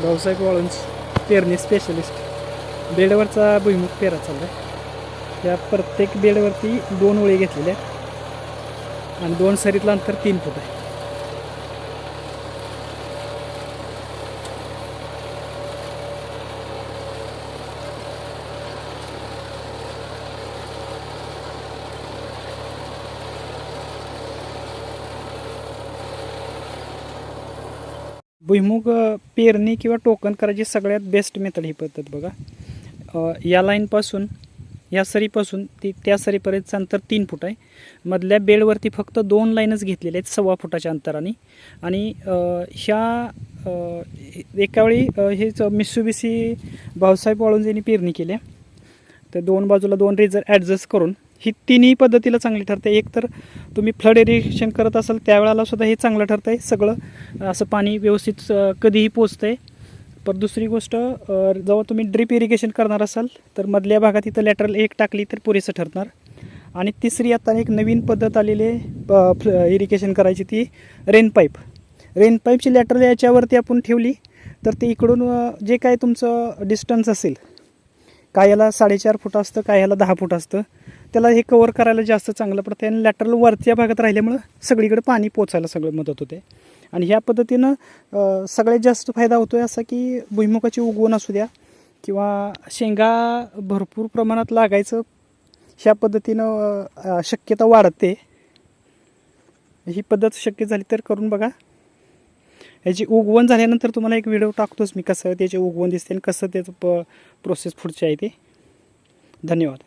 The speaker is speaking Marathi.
भाऊसाहेब वाळूंज पेरणी स्पेशलिस्ट बेडवरचा भुईमुख पेरा चालला आहे त्या प्रत्येक बेडवरती दोन ओळी घेतलेल्या आहेत. आणि दोन सरीतलं अंतर तीन फूट आहे. भुईमुग पेरणी किंवा टोकन करायची सगळ्यात बेस्ट मेथड ही पद्धत बघा. या लाईनपासून या सरीपासून ती त्या सरीपर्यंतचं अंतर तीन फूट आहे. मधल्या बेडवरती फक्त दोन लाईनच घेतलेल्या आहेत सव्वा फुटाच्या अंतराने. आणि ह्या एकावेळी हेच मिसुबिसी भाऊसाहेब वाळुंजेंनी पेरणी केली तर दोन बाजूला दोन रेजर ॲडजस्ट करून ही तिन्ही पद्धतीला चांगली ठरते. एक तर तुम्ही फ्लड इरिगेशन करत असाल त्यावेळेला सुद्धा हे चांगलं ठरतं आहे सगळं असं पाणी व्यवस्थित कधीही पोचतं आहे पर दुसरी गोष्ट जेव्हा तुम्ही ड्रीप इरिगेशन करणार असाल तर मधल्या भागात इथं लॅटरल एक टाकली तर पुरेसं ठरणार. आणि तिसरी आता एक नवीन पद्धत आलेली आहे इरिगेशन करायची ती रेन पाईप रेन पाईपची लॅटरल याच्यावरती आपण ठेवली तर ते इकडून जे काय तुमचं डिस्टन्स असेल काय ह्याला साडेचार फूट असतं काय ह्याला दहा फूट असतं त्याला हे कवर करायला जास्त चांगलं पडतं आणि लॅटरल वरच्या भागात राहिल्यामुळं सगळीकडे पाणी पोचायला सगळं मदत होते. आणि ह्या पद्धतीनं सगळ्यात जास्त फायदा होतो आहे असा की भुईमुखाची उगवण असू द्या किंवा शेंगा भरपूर प्रमाणात लागायचं ह्या पद्धतीनं शक्यता वाढते. ही पद्धत शक्य झाली तर करून बघा. याची उगवण झाल्यानंतर तुम्हाला एक व्हिडिओ टाकतोच मी कसं त्याची उगवण दिसते आणि कसं त्याचं प प्रोसेस पुढची आहे ते. धन्यवाद.